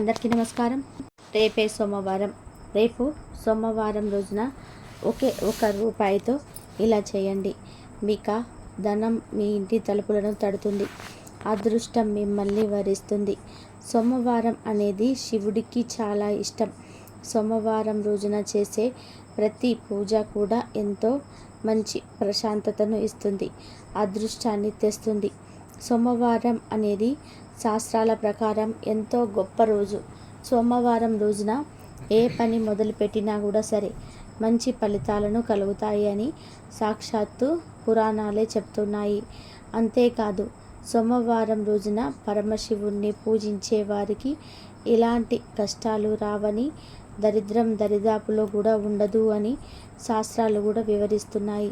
అందరికీ నమస్కారం. రేపే సోమవారం రేపు సోమవారం రోజున ఒకే ఒక రూపాయితో ఇలా చేయండి. మీక ధనం మీ ఇంటి తలుపులను తడుతుంది. అదృష్టం మిమ్మల్ని వరిస్తుంది. సోమవారం అనేది శివుడికి చాలా ఇష్టం. సోమవారం రోజున చేసే ప్రతి పూజ కూడా ఎంతో మంచి ప్రశాంతతను ఇస్తుంది. అదృష్టాన్ని తెస్తుంది. సోమవారం అనేది శాస్త్రాల ప్రకారం ఎంతో గొప్ప రోజు. సోమవారం రోజున ఏ పని మొదలుపెట్టినా కూడా సరే మంచి ఫలితాలను కలుగుతాయి అని సాక్షాత్తు పురాణాలే చెప్తున్నాయి. అంతేకాదు సోమవారం రోజున పరమశివుణ్ణి పూజించే వారికి ఎలాంటి కష్టాలు రావని దరిద్రం దరిదాపులో కూడా ఉండదు అని శాస్త్రాలు కూడా వివరిస్తున్నాయి.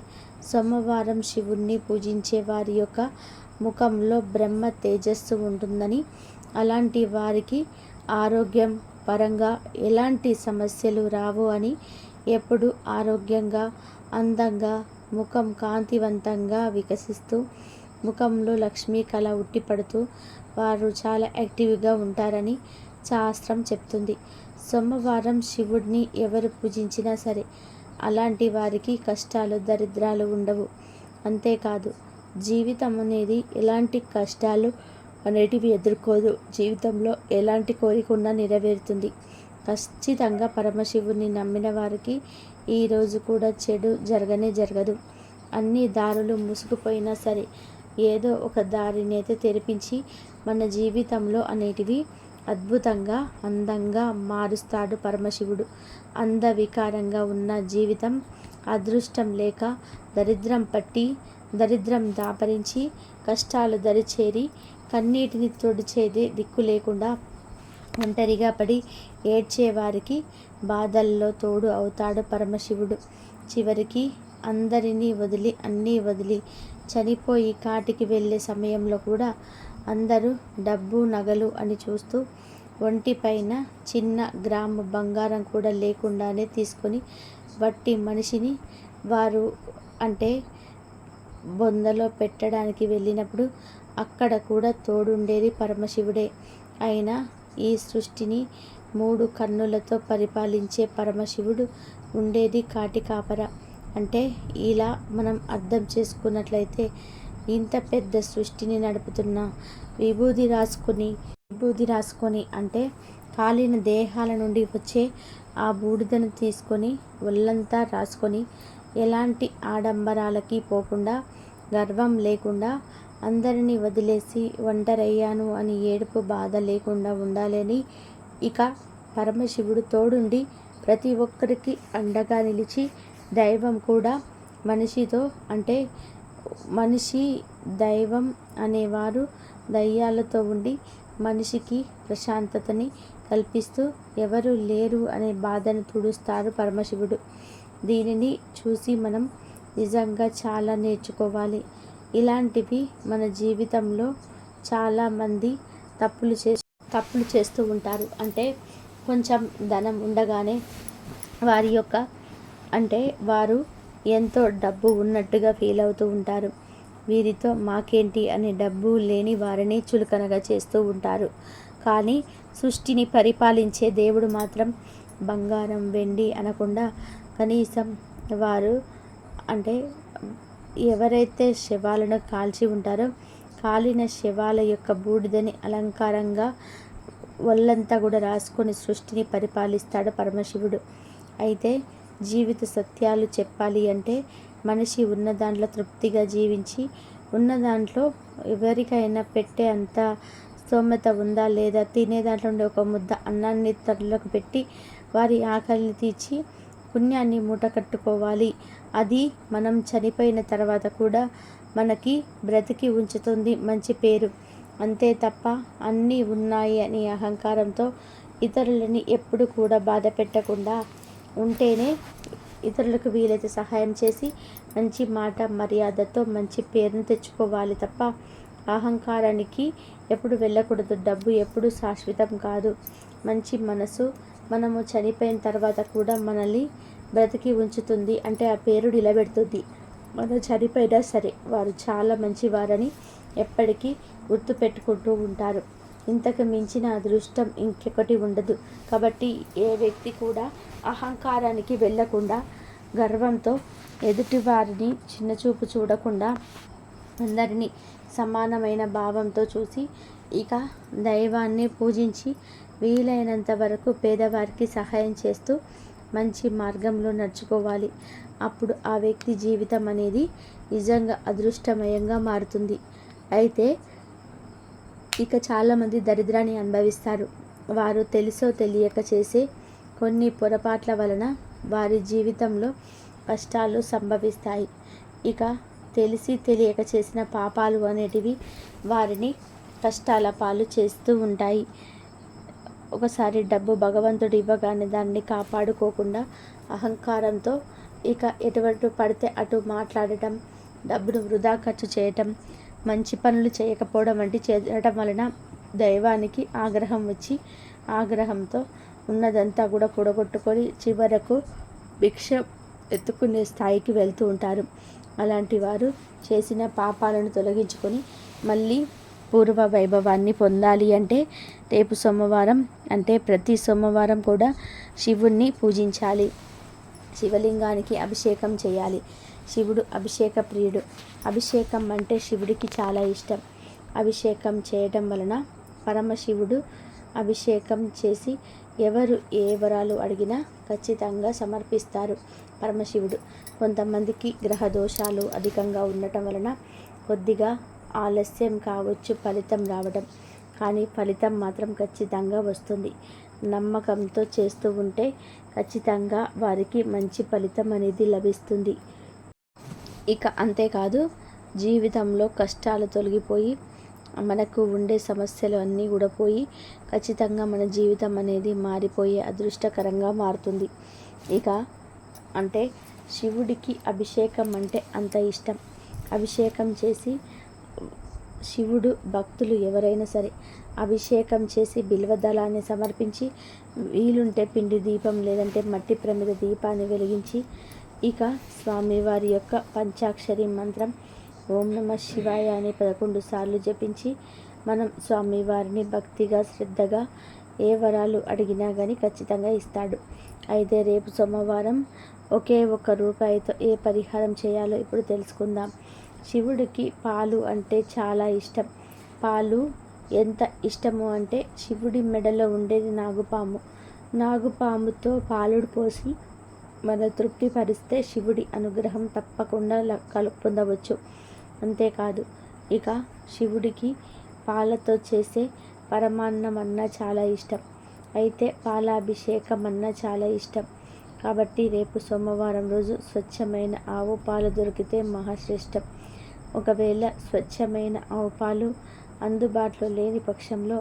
సోమవారం శివుణ్ణి పూజించే వారి యొక్క ముఖంలో బ్రహ్మ తేజస్సు ఉంటుందని అలాంటి వారికి ఆరోగ్యం పరంగా ఎలాంటి సమస్యలు రావు అని ఎప్పుడు ఆరోగ్యంగా అందంగా ముఖం కాంతివంతంగా వికసిస్తూ ముఖంలో లక్ష్మీ కళ ఉట్టిపడుతూ వారు చాలా యాక్టివ్గా ఉంటారని శాస్త్రం చెప్తుంది. సోమవారం శివుడిని ఎవరు పూజించినా సరే అలాంటి వారికి కష్టాలు దరిద్రాలు ఉండవు. అంతేకాదు జీవితం అనేది ఎలాంటి కష్టాలు అనేటివి ఎదుర్కోదు. జీవితంలో ఎలాంటి కోరిక ఉన్నా నెరవేరుతుంది. ఖచ్చితంగా పరమశివుని నమ్మిన వారికి ఈరోజు కూడా చెడు జరగనే జరగదు. అన్ని దారులు మూసుకుపోయినా సరే ఏదో ఒక దారిని అయితే తెరిపించి మన జీవితంలో అనేటివి అద్భుతంగా అందంగా మారుస్తాడు పరమశివుడు. అందవికారంగా ఉన్న జీవితం అదృష్టం లేక దరిద్రం పట్టి దరిద్రం దాపరించి కష్టాలు దరిచేరి కన్నీటిని తొడిచేది దిక్కు లేకుండా ఒంటరిగా పడి ఏడ్చేవారికి బాధల్లో తోడు అవుతాడు పరమశివుడు. చివరికి అందరినీ వదిలి అన్నీ వదిలి చనిపోయి కాటికి వెళ్ళే సమయంలో కూడా అందరూ డబ్బు నగలు అని చూస్తూ ఒంటిపైన చిన్న గ్రాము బంగారం కూడా లేకుండానే తీసుకొని వట్టి మనిషిని వారు అంటే బొందలో పెట్టడానికి వెళ్ళినప్పుడు అక్కడ కూడా తోడుండేది పరమశివుడే. అయినా ఈ సృష్టిని మూడు కన్నులతో పరిపాలించే పరమశివుడు ఉండేది కాటి కాపర. అంటే ఇలా మనం అర్థం చేసుకున్నట్లయితే ఇంత పెద్ద సృష్టిని నడుపుతున్న విభూది రాసుకొని విభూది రాసుకొని అంటే కాలిన దేహాల నుండి వచ్చే ఆ బూడిదను తీసుకొని ఒళ్ళంతా రాసుకొని ఎలాంటి ఆడంబరాలకి పోకుండా గర్వం లేకుండా అందరినీ వదిలేసి ఒంటరయ్యాను అని ఏడుపు బాధ లేకుండా ఉండాలని ఇక పరమశివుడు తోడుండి ప్రతి ఒక్కరికి అండగా నిలిచి దైవం కూడా మనిషితో అంటే మనిషి దైవం అనేవారు దయ్యాలతో ఉండి మనిషికి ప్రశాంతతని కల్పిస్తూ ఎవరు లేరు అనే బాధను తుడుస్తారు పరమశివుడు. దీనిని చూసి మనం నిజంగా చాలా నేర్చుకోవాలి. ఇలాంటివి మన జీవితంలో చాలామంది తప్పులు చే తప్పులు చేస్తూ ఉంటారు. అంటే కొంచెం ధనం ఉండగానే వారి యొక్క అంటే వారు ఎంతో డబ్బు ఉన్నట్టుగా ఫీల్ అవుతూ ఉంటారు. వీరితో మాకేంటి అనే డబ్బు లేని వారిని చులకనగా చేస్తూ ఉంటారు. కానీ సృష్టిని పరిపాలించే దేవుడు మాత్రం బంగారం వెండి అనకుండా కనీసం వారు అంటే ఎవరైతే శవాలను కాల్చి ఉంటారో కాలిన శవాల యొక్క బూడిదని అలంకారంగా ఒళ్ళంతా కూడా రాసుకొని సృష్టిని పరిపాలిస్తాడు పరమశివుడు. అయితే జీవిత సత్యాలు చెప్పాలి అంటే మనిషి ఉన్న దాంట్లో తృప్తిగా జీవించి ఉన్న దాంట్లో ఎవరికైనా పెట్టే అంత స్తోమత ఉందా లేదా తినే దాంట్లో ఉండే ఒక ముద్ద అన్నాన్ని తల్లకు పెట్టి వారి ఆకలిని తీర్చి పుణ్యాన్ని మూట కట్టుకోవాలి అది మనం చనిపోయిన తర్వాత కూడా మనకి బ్రతికి ఉంచుతుంది మంచి పేరు. అంతే తప్ప అన్నీ ఉన్నాయి అనే అహంకారంతో ఇతరులని ఎప్పుడు కూడా బాధ పెట్టకుండా ఉంటేనే ఇతరులకు వీలైతే సహాయం చేసి మంచి మాట మర్యాదతో మంచి పేరును తెచ్చుకోవాలి తప్ప అహంకారానికి ఎప్పుడు వెళ్ళకూడదు. డబ్బు ఎప్పుడు శాశ్వతం కాదు. మంచి మనసు మనము చనిపోయిన తర్వాత కూడా మనల్ని బ్రతికి ఉంచుతుంది. అంటే ఆ పేరు నిలబెడుతుంది. మనం చనిపోయినా సరే వారు చాలా మంచివారని ఎప్పటికీ గుర్తుపెట్టుకుంటూ ఉంటారు. ఇంతకు మించిన అదృష్టం ఇంకొకటి ఉండదు. కాబట్టి ఏ వ్యక్తి కూడా అహంకారానికి వెళ్ళకుండా గర్వంతో ఎదుటి వారిని చిన్నచూపు చూడకుండా అందరినీ సమానమైన భావంతో చూసి ఇక దైవాన్ని పూజించి వీలైనంత వరకు పేదవారికి సహాయం చేస్తూ మంచి మార్గంలో నడుచుకోవాలి. అప్పుడు ఆ వ్యక్తి జీవితం అనేది నిజంగా అదృష్టమయంగా మారుతుంది. అయితే ఇక చాలామంది దరిద్రాన్ని అనుభవిస్తారు. వారు తెలుసో తెలియక చేసే కొన్ని పొరపాట్ల వలన వారి జీవితంలో కష్టాలు సంభవిస్తాయి. ఇక తెలిసి తెలియక చేసిన పాపాలు అనేటివి వారిని కష్టాల పాలు చేస్తూ ఉంటాయి. ఒకసారి డబ్బు భగవంతుడు ఇవ్వగానే దాన్ని కాపాడుకోకుండా అహంకారంతో ఇక ఎటువంటి పడితే అటు మాట్లాడటం డబ్బును వృధా ఖర్చు చేయటం మంచి పనులు చేయకపోవడం వంటి చేయడం వలన దైవానికి ఆగ్రహం వచ్చి ఆగ్రహంతో ఉన్నదంతా కూడా కూడగొట్టుకొని చివరకు భిక్ష ఎత్తుకునే స్థాయికి వెళ్తూ ఉంటారు. అలాంటి వారు చేసిన పాపాలను తొలగించుకొని మళ్ళీ పూర్వ వైభవాన్ని పొందాలి అంటే రేపు సోమవారం అంటే ప్రతి సోమవారం కూడా శివుణ్ణి పూజించాలి. శివలింగానికి అభిషేకం చేయాలి. శివుడు అభిషేక ప్రియుడు. అభిషేకం అంటే శివుడికి చాలా ఇష్టం. అభిషేకం చేయటం వలన పరమశివుడు అభిషేకం చేసి ఎవరు ఏ వరాలు అడిగినా ఖచ్చితంగా సమర్పిస్తారు పరమశివుడు. కొంతమందికి గ్రహ దోషాలు అధికంగా ఉండటం వలన కొద్దిగా ఆలస్యం కావచ్చు ఫలితం రావడం. కానీ ఫలితం మాత్రం ఖచ్చితంగా వస్తుంది. నమ్మకంతో చేస్తూ ఉంటే ఖచ్చితంగా వారికి మంచి ఫలితం అనేది లభిస్తుంది. ఇక అంతేకాదు జీవితంలో కష్టాలు తొలగిపోయి మనకు ఉండే సమస్యలు అన్నీ కూడా పోయి ఖచ్చితంగా మన జీవితం అనేది మారిపోయే అదృష్టకరంగా మారుతుంది. ఇక అంటే శివుడికి అభిషేకం అంటే అంత ఇష్టం. అభిషేకం చేసి శివుడు భక్తులు ఎవరైనా సరే అభిషేకం చేసి బిల్వదళాన్ని సమర్పించి వీలుంటే పిండి దీపం లేదంటే మట్టి ప్రమిద దీపాన్ని వెలిగించి ఇక స్వామివారి యొక్క పంచాక్షరి మంత్రం ఓం నమ శివాయ అని పదకొండు సార్లు జపించి మనం స్వామివారిని భక్తిగా శ్రద్ధగా ఏ వరాలు అడిగినా కానీ ఖచ్చితంగా ఇస్తాడు. అయితే రేపు సోమవారం ఒకే ఒక్క రూపాయితో ఏ పరిహారం చేయాలో ఇప్పుడు తెలుసుకుందాం. శివుడికి పాలు అంటే చాలా ఇష్టం. పాలు ఎంత ఇష్టము అంటే శివుడి మెడలో ఉండేది నాగుపాము. నాగుపాముతో పాలుడు పోసి మన తృప్తిపరిస్తే శివుడి అనుగ్రహం తప్పకుండా కలు పొందవచ్చు. అంతేకాదు ఇక శివుడికి పాలతో చేసే పరమాన్నం అన్నా చాలా ఇష్టం. అయితే పాలాభిషేకం అన్నా చాలా ఇష్టం. కాబట్టి రేపు సోమవారం రోజు స్వచ్ఛమైన ఆవు పాలు దొరికితే మహాశ్రేష్టం. ఒకవేళ స్వచ్ఛమైన ఆవు పాలు అందుబాటులో లేని పక్షంలో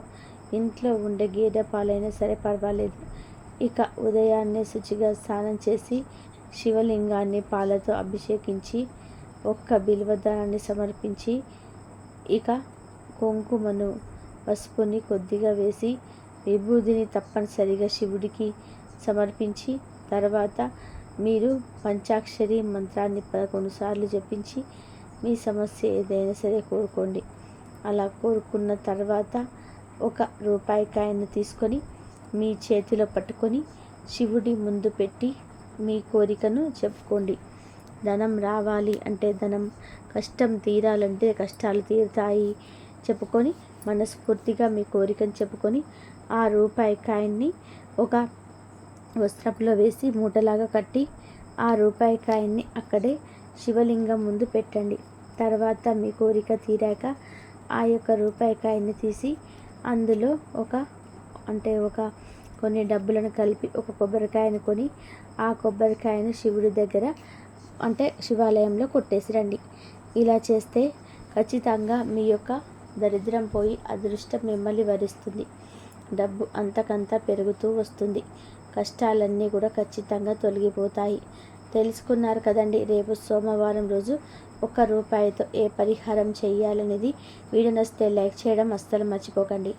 ఇంట్లో ఉండే గేదె పాలైనా సరే పర్వాలేదు. ఇక ఉదయాన్నే శుచిగా స్నానం చేసి శివలింగాన్ని పాలతో అభిషేకించి ఒక్క బిల్వదానాన్ని సమర్పించి ఇక కుంకుమను పసుపుని కొద్దిగా వేసి విభూదిని తప్పనిసరిగా శివుడికి సమర్పించి తర్వాత మీరు పంచాక్షరి మంత్రాన్ని పదకొండు సార్లు జపించి మీ సమస్య ఏదైనా సరే కోరుకోండి. అలా కోరుకున్న తర్వాత ఒక రూపాయి కాయను తీసుకొని మీ చేతిలో పట్టుకొని శివుడి ముందు పెట్టి మీ కోరికను చెప్పుకోండి. ధనం రావాలి అంటే ధనం కష్టం తీరాలంటే కష్టాలు తీరుతాయి చెప్పుకొని మనస్ఫూర్తిగా మీ కోరికను చెప్పుకొని ఆ రూపాయి కాయన్ని ఒక వస్త్రంలో వేసి మూటలాగా కట్టి ఆ రూపాయి కాయన్ని అక్కడే శివలింగం ముందు పెట్టండి. తర్వాత మీ కోరిక తీరాక ఆ యొక్క రూపాయికాయని తీసి అందులో ఒక అంటే ఒక కొన్ని డబ్బులను కలిపి ఒక కొబ్బరికాయను కొని ఆ కొబ్బరికాయను శివుడి దగ్గర అంటే శివాలయంలో కొట్టేసి రండి. ఇలా చేస్తే ఖచ్చితంగా మీ యొక్క దరిద్రం పోయి అదృష్టం మిమ్మల్ని వరిస్తుంది. డబ్బు అంతకంతా పెరుగుతూ వస్తుంది. కష్టాలన్నీ కూడా ఖచ్చితంగా తొలగిపోతాయి. తెలుసుకున్నారు కదండి. రేపు సోమవారం రోజు ఒక రూపాయితో ఏ పరిహారం చేయాలనేది వీడియో నచ్చితే లైక్ చేయడం అస్సలు మర్చిపోకండి.